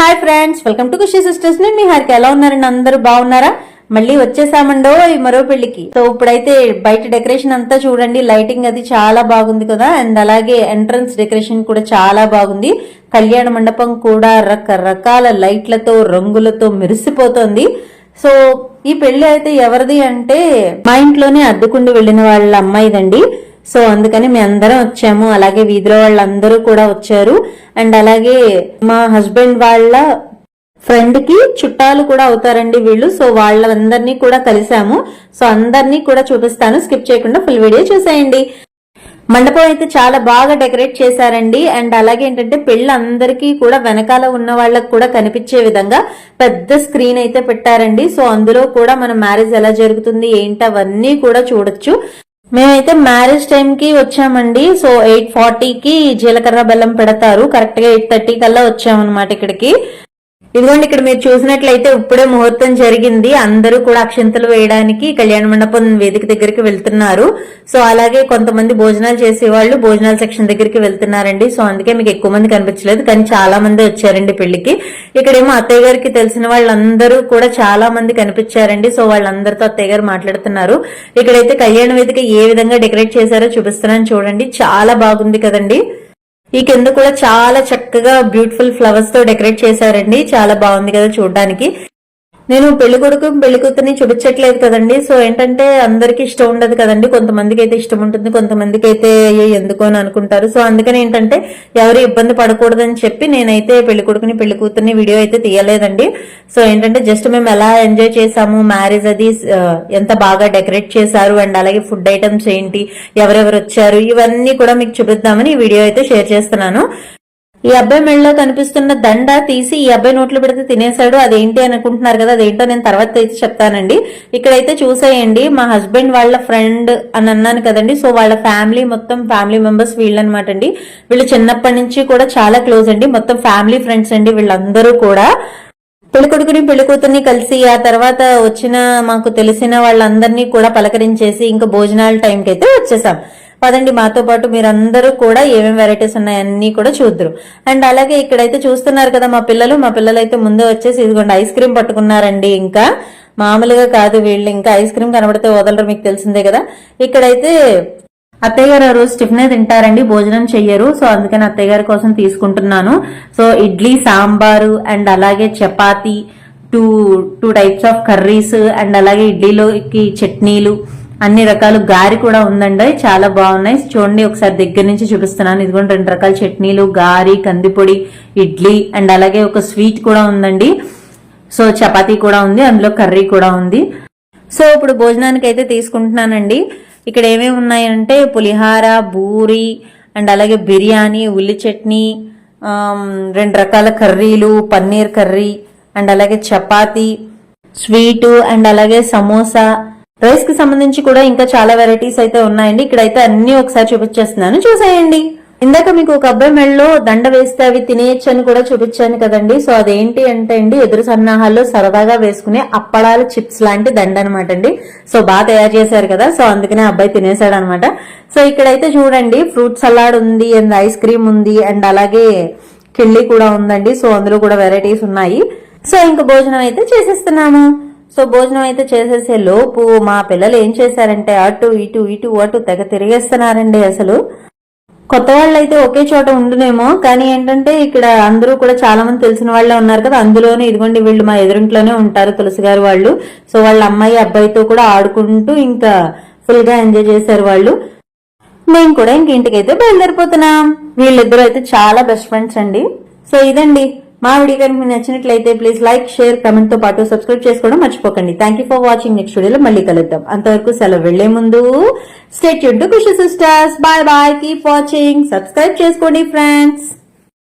Hi friends welcome to Khushi sisters. నేను మీ హారికి. ఎలా ఉన్నారండి అందరూ బాగున్నారా? మళ్ళీ వచ్చేసామండో ఈ మరో పెళ్ళికి సో ఇప్పుడైతే బయట డెకరేషన్ అంతా చూడండి. లైటింగ్ అది చాలా బాగుంది కదా. అండ్ అలాగే ఎంట్రన్స్ డెకరేషన్ కూడా చాలా బాగుంది. కళ్యాణ మండపం కూడా రకరకాల లైట్లతో రంగులతో మెరిసిపోతోంది. సో ఈ పెళ్ళి అయితే ఎవరిది అంటే మా ఇంట్లోనే అద్దుకుండి వెళ్ళిన వాళ్ళ అమ్మాయిదండి. సో అందుకని మేము అందరం వచ్చాము. అలాగే వీధిలో వాళ్ళందరూ కూడా వచ్చారు. అండ్ అలాగే మా హస్బెండ్ వాళ్ళ ఫ్రెండ్కి చుట్టాలు కూడా అవుతారండి వీళ్ళు. సో వాళ్ళందరినీ కూడా కలిసాము. సో అందరినీ కూడా చూపిస్తాను. స్కిప్ చేయకుండా ఫుల్ వీడియో చూసేయండి. మండపం అయితే చాలా బాగా డెకరేట్ చేశారండి. అండ్ అలాగే ఏంటంటే పెళ్ళి అందరికీ కూడా వెనకాల ఉన్న వాళ్ళకి కూడా కనిపించే విధంగా పెద్ద స్క్రీన్ అయితే పెట్టారండి. సో అందులో కూడా మన మ్యారేజ్ ఎలా జరుగుతుంది ఏంటి అవన్నీ కూడా చూడొచ్చు. మేమైతే మ్యారేజ్ టైం కి వచ్చామండి. సో ఎయిట్ ఫార్టీకి జీలకర్ర బెల్లం పెడతారు. కరెక్ట్గా ఎయిట్ థర్టీ కల్లా వచ్చామన్నమాట ఇక్కడికి. ఇదిగోండి ఇక్కడ మీరు చూసినట్లయితే ఇప్పుడే ముహూర్తం జరిగింది. అందరూ కూడా అక్షంతలు వేయడానికి కళ్యాణ మండపం వేదిక దగ్గరికి వెళ్తున్నారు. సో అలాగే కొంతమంది భోజనాలు చేసేవాళ్ళు భోజనాల సెక్షన్ దగ్గరికి వెళ్తున్నారండి. సో అందుకే మీకు ఎక్కువ మంది కనిపించలేదు. కానీ చాలా మంది వచ్చారండి పెళ్ళికి ఇక్కడేమో అత్తయ్య గారికి తెలిసిన వాళ్ళందరూ కూడా చాలా మంది కనిపించారండి. సో వాళ్ళందరితో అత్తయ్య గారు మాట్లాడుతున్నారు. ఇక్కడైతే కళ్యాణ వేదిక ఏ విధంగా డెకరేట్ చేశారో చూపిస్తున్నాను చూడండి. చాలా బాగుంది కదండి. ఈ కింద కూడా చాలా చక్కగా బ్యూటిఫుల్ ఫ్లవర్స్తో డెకరేట్ చేశారండి. చాలా బాగుంది కదా చూడడానికి. నేను పెళ్ళి కొడుకు పెళ్ళి కూతుర్ని చూపించట్లేదు కదండి. సో ఏంటంటే అందరికి ఇష్టం ఉండదు కదండి. కొంతమందికి అయితే ఇష్టం ఉంటుంది కొంతమందికి అయితే అయ్యో ఎందుకు అని అనుకుంటారు. సో అందుకని ఏంటంటే ఎవరు ఇబ్బంది పడకూడదని చెప్పి నేనైతే పెళ్ళి కొడుకుని పెళ్ళి కూతుర్ని వీడియో అయితే తీయలేదండి. సో ఏంటంటే జస్ట్ మేము ఎలా ఎంజాయ్ చేసాము మ్యారేజ్ అది ఎంత బాగా డెకరేట్ చేశారు అండ్ అలాగే ఫుడ్ ఐటమ్స్ ఏంటి ఎవరెవరు వచ్చారు ఇవన్నీ కూడా మీకు చూపిద్దామని ఈ వీడియో అయితే షేర్ చేస్తున్నాను. ఈ అబ్బాయి మెళ్ళలో కనిపిస్తున్న దండ తీసి ఈ అబ్బాయి నోట్లో పెడితే తినేశాడు అదేంటి అనుకుంటున్నారు కదా అదేంటో నేను తర్వాత అయితే చెప్తానండి. ఇక్కడైతే చూసేయండి మా హస్బెండ్ వాళ్ళ ఫ్రెండ్ అని అన్నాను కదండి సో వాళ్ళ ఫ్యామిలీ మొత్తం ఫ్యామిలీ మెంబర్స్ వీళ్ళు అనమాట అండి. వీళ్ళు చిన్నప్పటి నుంచి కూడా చాలా క్లోజ్ అండి మొత్తం ఫ్యామిలీ ఫ్రెండ్స్ అండి వీళ్ళందరూ కూడా. పెళ్ళి కొడుకుని పెళ్ళి కూతుర్ని కలిసి ఆ తర్వాత వచ్చిన మాకు తెలిసిన వాళ్ళందరినీ కూడా పలకరించేసి ఇంకా భోజనాల టైంకి అయితే వచ్చేసాం. పదండి మాతో పాటు మీరందరూ కూడా ఏమేమి వెరైటీస్ ఉన్నాయన్నీ కూడా చూద్దరు. అండ్ అలాగే ఇక్కడైతే చూస్తున్నారు కదా మా పిల్లలు మా పిల్లలు అయితే ముందే వచ్చేసి ఇదిగోండి ఐస్ క్రీమ్ పట్టుకున్నారండి ఇంకా. మామూలుగా కాదు వీళ్ళు ఇంకా ఐస్ క్రీమ్ కనబడితే వదలరు మీకు తెలిసిందే కదా. ఇక్కడైతే అత్తయ్య గారు ఆ రోజు టిఫినే తింటారండి భోజనం చెయ్యరు. సో అందుకని అత్తయ్య గారి కోసం తీసుకుంటున్నాను. సో ఇడ్లీ సాంబారు అండ్ అలాగే chapati two two types of curries and అలాగే ఇడ్లీలోకి చట్నీలు. అన్ని రకాలు గారి కూడా ఉందండి. చాలా బాగున్నాయి. చూడండి ఒకసారి దగ్గర నుంచి చూపిస్తున్నాను. ఇదిగోండి రెండు రకాల చట్నీలు గారి కందిపొడి ఇడ్లీ అండ్ అలాగే ఒక స్వీట్ కూడా ఉందండి. సో చపాతీ కూడా ఉంది అందులో కర్రీ కూడా ఉంది. సో ఇప్పుడు భోజనానికి అయితే తీసుకుంటున్నానండి. ఇక్కడ ఏమేమి ఉన్నాయంటే పులిహార బూరి అండ్ అలాగే బిర్యానీ ఉల్లి చట్నీ రెండు రకాల కర్రీలు పన్నీర్ కర్రీ అండ్ అలాగే చపాతీ స్వీటు అండ్ అలాగే సమోసా రైస్కి సంబంధించి కూడా ఇంకా చాలా వెరైటీస్ అయితే ఉన్నాయండి. ఇక్కడైతే అన్ని ఒకసారి చూపించేస్తున్నాను. చూసేయండి. ఇందాక మీకు ఒక అబ్బాయి మెడలో దండ వేస్తే అవి తినేయచ్చు అని కూడా చూపించాను కదండి. సో అదేంటి అంటే అండి ఎదురు సన్నాహాల్లో సరదాగా వేసుకునే అప్పడాల చిప్స్ లాంటి దండ అనమాట అండి. సో బాగా తయారు చేశారు కదా. సో అందుకనే ఆ అబ్బాయి తినేశాడు అనమాట సో ఇక్కడైతే చూడండి ఫ్రూట్ సలాడ్ ఉంది అండ్ ఐస్ క్రీమ్ ఉంది అండ్ అలాగే కిళ్ళి కూడా ఉందండి. సో అందులో కూడా వెరైటీస్ ఉన్నాయి. సో ఇంకా భోజనం అయితే చేసేస్తున్నాము. సో భోజనం అయితే చేసేసే లోపు మా పిల్లలు ఏం చేశారంటే అటు ఇటు ఇటు అటు తెగ తిరిగేస్తున్నారండి అసలు. కొత్త వాళ్ళు అయితే ఒకే చోట ఉండునేమో కానీ ఏంటంటే ఇక్కడ అందరూ కూడా చాలా మంది తెలిసిన వాళ్ళే ఉన్నారు కదా అందులోనే ఇదిగోండి వీళ్ళు మా ఎదురింట్లోనే ఉంటారు తులసి గారు వాళ్ళు. సో వాళ్ళ అమ్మాయి అబ్బాయితో కూడా ఆడుకుంటూ ఇంకా ఫుల్గా ఎంజాయ్ చేశారు వాళ్ళు. మేము కూడా ఇంక ఇంటికైతే బయలుదేరిపోతున్నాం. వీళ్ళిద్దరూ అయితే చాలా బెస్ట్ ఫ్రెండ్స్ అండి. సో ఇదండి. మా వీడియో కనుక మీకు నచ్చినట్లయితే ప్లీజ్ లైక్ షేర్ కమెంట్తో పాటు సబ్స్క్రైబ్ చేసుకోవడం మర్చిపోకండి. Thank you for watching next వీడియోలో మళ్ళీ కలుద్దాం. అంతవరకు సెలవు వెళ్ళే ముందు stay to Khushi sisters bye bye keep watching subscribe చేసుకోండి ఫ్రెండ్స్